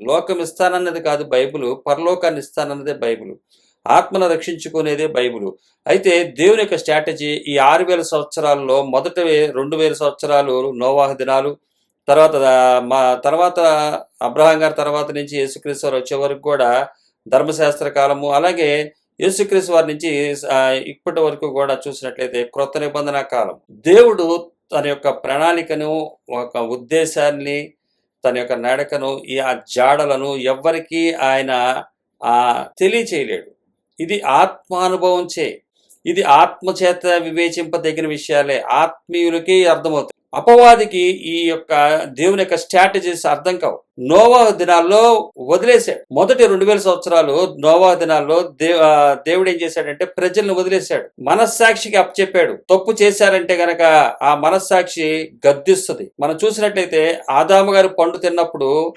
లోకం ఇస్తానన్నది కాదు బైబిల్ పరలోకాన్ని ఇస్తానన్నదే బైబిల్. ఆత్మను రక్షించుకునేదే బైబిల్. అయితే దేవుని యొక్క స్ట్రాటజీ ఈ ఆరు వేల సంవత్సరాల్లో మొదట రెండు వేల సంవత్సరాలు నోవాహ దినాలు తర్వాత మా తర్వాత అబ్రహాం గారి తర్వాత నుంచి యేసుక్రీస్తు వారు వచ్చే వరకు కూడా ధర్మశాస్త్ర కాలము అలాగే యేసుక్రీస్తు వారి నుంచి ఇప్పటి వరకు కూడా చూసినట్లయితే క్రొత్త నిబంధన కాలం. దేవుడు తన యొక్క ప్రణాళికను ఒక ఉద్దేశాన్ని తన యొక్క నడకను ఈ ఆ జాడలను ఎవ్వరికీ ఆయన ఆ తెలియచేయలేడు. ఇది ఆత్మానుభవం చే ఇది ఆత్మచేత వివేచింపదగిన విషయాలే. ఆత్మీయులకి అర్థమవుతాయి. అపవాదికి ఈ యొక్క దేవుని యొక్క స్ట్రాటజీస్ అర్థం కావు. నోవా దినాల్లో వదిలేశాడు. మొదటి రెండు వేల సంవత్సరాలు నోవా దినాల్లో దే ఆ, దేవుడు ఏం చేశాడంటే ప్రజలను వదిలేశాడు. మనస్సాక్షికి అప్పచెప్పాడు. తప్పు చేశారంటే గనక ఆ మనస్సాక్షి గద్దిస్తుంది. మనం చూసినట్లయితే ఆదాము గారు పండు తిన్నప్పుడు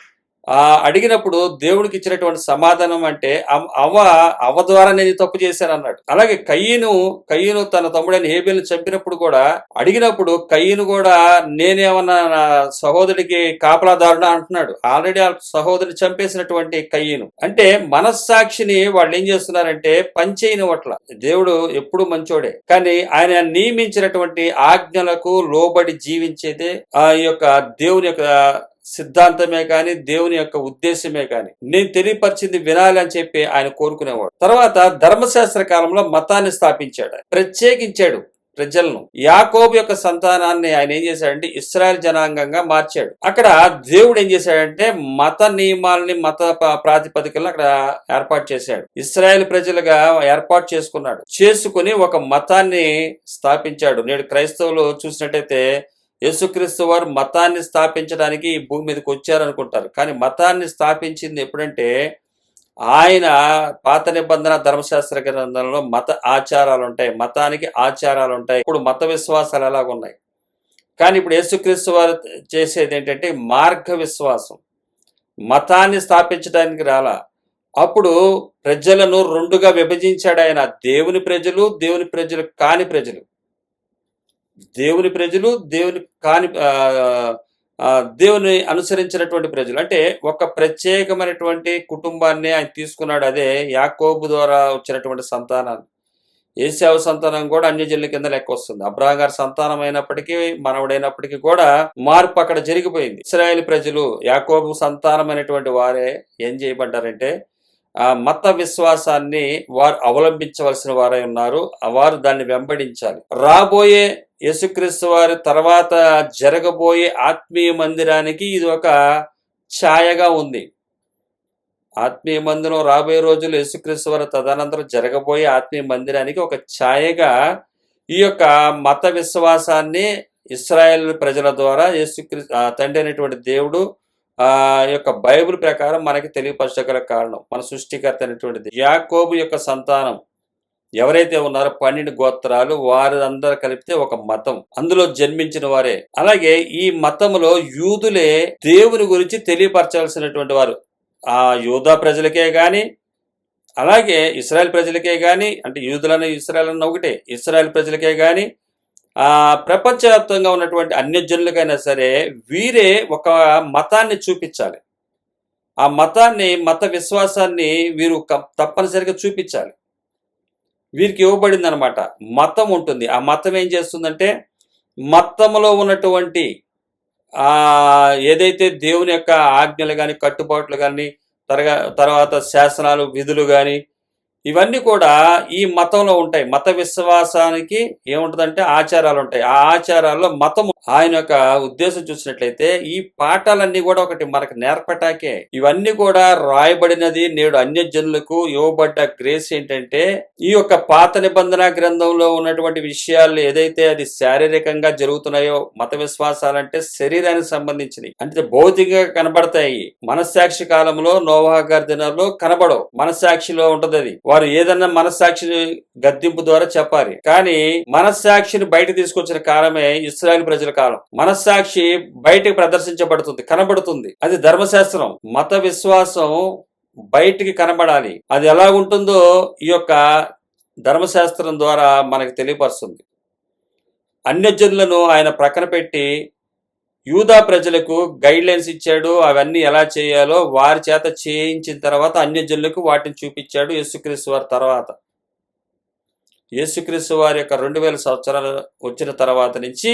ఆ అడిగినప్పుడు దేవుడికి ఇచ్చినటువంటి సమాధానం అంటే అవ్వ అవ్వ ద్వారా నేను తప్పు చేశాను అన్నాడు. అలాగే కయ్యను కయ్యను తన తమ్ముడైన హేబిల్ని చంపినప్పుడు కూడా అడిగినప్పుడు కయ్యను కూడా నేనేమన్నా నా సహోదరుడికి కాపలాదారుడు అంటున్నాడు. ఆల్రెడీ ఆ సహోదరుని చంపేసినటువంటి కయ్యను అంటే మనస్సాక్షిని వాళ్ళు ఏం చేస్తున్నారంటే పంచేయని వట్ల దేవుడు ఎప్పుడు మంచోడే. కానీ ఆయన నియమించినటువంటి ఆజ్ఞలకు లోబడి జీవించేదే ఆ యొక్క దేవుని యొక్క సిద్ధాంతమే కానీ దేవుని యొక్క ఉద్దేశమే కానీ. నేను తెలియపరిచింది వినాలి అని చెప్పి ఆయన కోరుకునేవాడు. తర్వాత ధర్మశాస్త్ర కాలంలో మతాన్ని స్థాపించాడు. ప్రత్యేకించాడు ప్రజలను. యాకోబు యొక్క సంతానాన్ని ఆయన ఏం చేశాడంటే ఇస్రాయల్ జనాంగంగా మార్చాడు. అక్కడ దేవుడు ఏం చేశాడంటే మత నియమాలని మత ప్రాతిపదికలను అక్కడ ఏర్పాటు చేశాడు. ఇస్రాయల్ ప్రజలుగా ఏర్పాటు చేసుకున్నాడు. చేసుకుని ఒక మతాన్ని స్థాపించాడు. నేడు క్రైస్తవులు చూసినట్టయితే యేసుక్రీస్తు వారు మతాన్ని స్థాపించడానికి ఈ భూమి మీదకి వచ్చారనుకుంటారు. కానీ మతాన్ని స్థాపించింది ఎప్పుడంటే ఆయన పాత నిబంధన ధర్మశాస్త్ర గ్రంథంలో మత ఆచారాలు ఉంటాయి. మతానికి ఆచారాలు ఉంటాయి. ఇప్పుడు మత విశ్వాసాలు ఎలాగున్నాయి? కానీ ఇప్పుడు యేసుక్రీస్తు వారు చేసేది ఏంటంటే మార్గ విశ్వాసం. మతాన్ని స్థాపించడానికి రాలా. అప్పుడు ప్రజలను రెండుగా విభజించాడు ఆయన. దేవుని ప్రజలు దేవుని ప్రజలు కాని ప్రజలు. దేవుని ప్రజలు దేవుని కాని దేవుని అనుసరించినటువంటి ప్రజలు. అంటే ఒక ప్రత్యేకమైనటువంటి కుటుంబాన్ని ఆయన తీసుకున్నాడు అదే యాకోబు ద్వారా వచ్చినటువంటి సంతానాన్ని ఏసావు సంతానం కూడా అన్యజనుల కింద లెక్క వస్తుంది. అబ్రహాం గారి సంతానం అయినప్పటికీ మనవుడైనప్పటికీ కూడా మార్పు అక్కడ జరిగిపోయింది. ఇస్రాయేల్ ప్రజలు యాకోబు సంతానమైనటువంటి వారే ఏం చేయబడ్డారంటే ఆ మత విశ్వాసాన్ని వారు అవలంబించవలసిన వారై ఉన్నారు. వారు దాన్ని వెంబడించాలి. రాబోయే యేసుక్రీస్తు వారి తర్వాత జరగబోయే ఆత్మీయ మందిరానికి ఇది ఒక ఛాయగా ఉంది. ఆత్మీయ మందిరం రాబోయే రోజులు యేసుక్రీస్తు వారి తదనంతరం జరగబోయే ఆత్మీయ మందిరానికి ఒక ఛాయగా ఈ యొక్క మత విశ్వాసాన్ని ఇస్రాయేల్ ప్రజల ద్వారా యేసుక్రీ తండ్రి అయినటువంటి దేవుడు ఆ యొక్క బైబిల్ ప్రకారం మనకి తెలియపరచగల కారణం మన సృష్టికర్త అనేటువంటిది యాకోబు యొక్క సంతానం ఎవరైతే ఉన్నారో పన్నెండు గోత్రాలు వారందరూ అందరూ కలిపితే ఒక మతం. అందులో జన్మించిన వారే. అలాగే ఈ మతంలో యూదులే దేవుని గురించి తెలియపరచాల్సినటువంటి వారు. ఆ యూదా ప్రజలకే కానీ అలాగే ఇస్రాయల్ ప్రజలకే కానీ అంటే యూదులన్న ఇస్రాయల్ అన్న ఒకటే ఇస్రాయల్ ప్రజలకే కానీ ఆ ప్రపంచవ్యాప్తంగా ఉన్నటువంటి అన్యజనులకైనా సరే వీరే ఒక మతాన్ని చూపించాలి. ఆ మతాన్ని మత విశ్వాసాన్ని వీరు తప్పనిసరిగా చూపించాలి. వీరికి ఇవ్వబడింది అనమాట మతం ఉంటుంది. ఆ మతం ఏం చేస్తుందంటే మతంలో ఉన్నటువంటి ఏదైతే దేవుని యొక్క ఆజ్ఞలు కానీ కట్టుబాట్లు కానీ తరగా తర్వాత శాసనాలు విధులు కానీ ఇవన్నీ కూడా ఈ మతంలో ఉంటాయి. మత విశ్వాసానికి ఏముంటుందంటే ఆచారాలు ఉంటాయి. ఆ ఆచారాల్లో మతం ఆయన యొక్క ఉద్దేశం చూసినట్లయితే ఈ పాఠాలన్నీ కూడా ఒకటి మనకు నేర్పటాకే ఇవన్నీ కూడా రాయబడినది నేడు అన్యజనులకు ఇవ్వబడ్డ గ్రేస్ ఏంటంటే ఈ యొక్క పాత నిబంధన గ్రంథంలో ఉన్నటువంటి విషయాలు ఏదైతే అది శారీరకంగా జరుగుతున్నాయో మత విశ్వాసాలంటే శరీరానికి సంబంధించినవి. అంటే భౌతికంగా కనబడతాయి. మనస్సాక్షి కాలంలో నోవా గారి కనబడవు. మనస్సాక్షిలో ఉంటది అది వారు ఏదన్నా మనస్సాక్షిని గద్దింపు ద్వారా చెప్పాలి. కానీ మనస్సాక్షిని బయట తీసుకొచ్చిన కాలమే ఇస్రాయల్ ప్రజల కాలం. మనస్సాక్షి బయటకు ప్రదర్శించబడుతుంది కనబడుతుంది. అది ధర్మశాస్త్రం. మత విశ్వాసం బయటికి కనబడాలి. అది ఎలా ఉంటుందో ఈ యొక్క ధర్మశాస్త్రం ద్వారా మనకు తెలియపరుస్తుంది. అన్యజనులను ఆయన ప్రక్కన పెట్టి యూదా ప్రజలకు గైడ్లైన్స్ ఇచ్చాడు. అవన్నీ ఎలా చేయాలో వారి చేత చేయించిన తర్వాత అన్యజనులకు వాటిని చూపించాడు యేసుక్రీస్తు వారి తర్వాత. యేసుక్రీస్తు వారి యొక్క రెండు వేల సంవత్సరాలు వచ్చిన తర్వాత నుంచి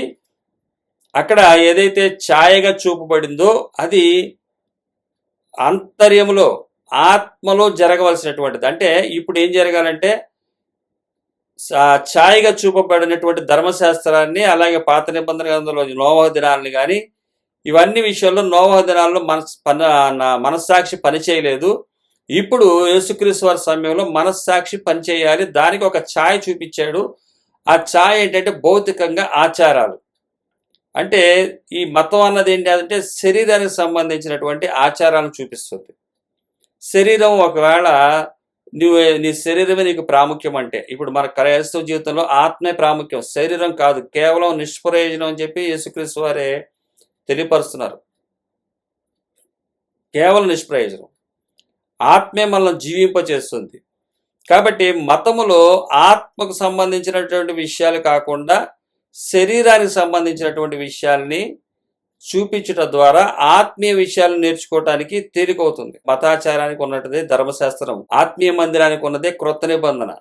అక్కడ ఏదైతే ఛాయగా చూపబడిందో అది అంతర్యములో ఆత్మలో జరగవలసినటువంటిది. అంటే ఇప్పుడు ఏం జరగాలంటే ఛాయగా చూపబడినటువంటి ధర్మశాస్త్రాన్ని అలాగే పాత నిబంధన గ్రంథంలో నోవహ దినాలని కానీ ఇవన్నీ విషయాల్లో నోవహ దినాల్లో మనస్ పని మనస్సాక్షి పనిచేయలేదు. ఇప్పుడు యేసుక్రీస్తు వారి సమయంలో మనస్సాక్షి పనిచేయాలి. దానికి ఒక ఛాయ చూపించాడు. ఆ ఛాయ ఏంటంటే భౌతికంగా ఆచారాలు. అంటే ఈ మతం అన్నది ఏంటి అంటే శరీరానికి సంబంధించినటువంటి ఆచారాలను చూపిస్తుంది. శరీరం ఒకవేళ నువ్వు నీ శరీరమే నీకు ప్రాముఖ్యం అంటే. ఇప్పుడు మన క్రైస్తవ జీవితంలో ఆత్మే ప్రాముఖ్యం. శరీరం కాదు కేవలం నిష్ప్రయోజనం అని చెప్పి యేసుక్రీస్తు వారే తెలియపరుస్తున్నారు. కేవలం నిష్ప్రయోజనం. ఆత్మే మనల్ని జీవింపచేస్తుంది. కాబట్టి మతములో ఆత్మకు సంబంధించినటువంటి విషయాలు కాకుండా శరీరానికి సంబంధించినటువంటి విషయాల్ని చూపించుట ద్వారా ఆత్మీయ విషయాలు నేర్చుకోవటానికి తేలికవుతుంది. మతాచారానికి ఉన్నదే ధర్మశాస్త్రం ఆత్మీయ మందిరానికి ఉన్నదే క్రొత్త నిబంధన.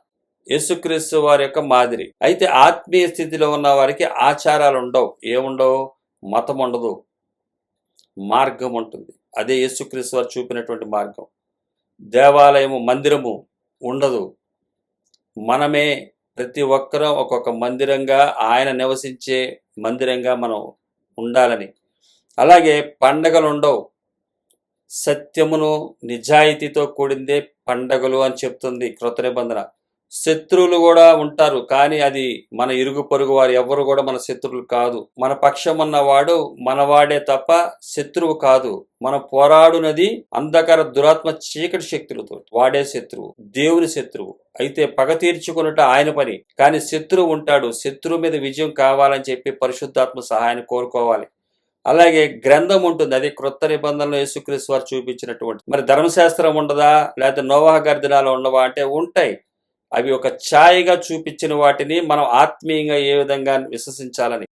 యేసుక్రీస్తు వారి యొక్క మాదిరి. అయితే ఆత్మీయ స్థితిలో ఉన్న వారికి ఆచారాలు ఉండవు. ఏముండవు? మతం ఉండదు. మార్గం ఉంటుంది. అదే యేసుక్రీస్తు వారు చూపినటువంటి మార్గం. దేవాలయము మందిరము ఉండదు. మనమే ప్రతి ఒక్కరూ ఒక్కొక్క మందిరంగా ఆయన నివసించే మందిరంగా మనం ఉండాలని అలాగే పండగలు ఉండవు సత్యమును నిజాయితీతో కూడిందే పండగలు అని చెప్తుంది కృత నిబంధన. శత్రువులు కూడా ఉంటారు కానీ అది మన ఇరుగు పొరుగు వారు ఎవరు కూడా మన శత్రువులు కాదు. మన పక్షం ఉన్నవాడు మనవాడే తప్ప శత్రువు కాదు. మన పోరాడునది అంధకార దురాత్మ చీకటి శక్తులతో వాడే శత్రువు దేవుని శత్రువు. అయితే పగ తీర్చుకున్నట్టు ఆయన పని. కానీ శత్రువు ఉంటాడు. శత్రువు మీద విజయం కావాలని చెప్పి పరిశుద్ధాత్మ సహాయాన్ని కోరుకోవాలి. అలాగే గ్రంథం ఉంటుంది అది క్రొత్త నిబంధనలో యేసుక్రీస్తు వారు చూపించినటువంటి. మరి ధర్మశాస్త్రం ఉండదా? లేకపోతే నోవాహ గర్దినాలు ఉండవా? అంటే ఉంటాయి. అవి ఒక ఛాయగా చూపించిన వాటిని మనం ఆత్మీయంగా ఏ విధంగా విశ్వసించాలని.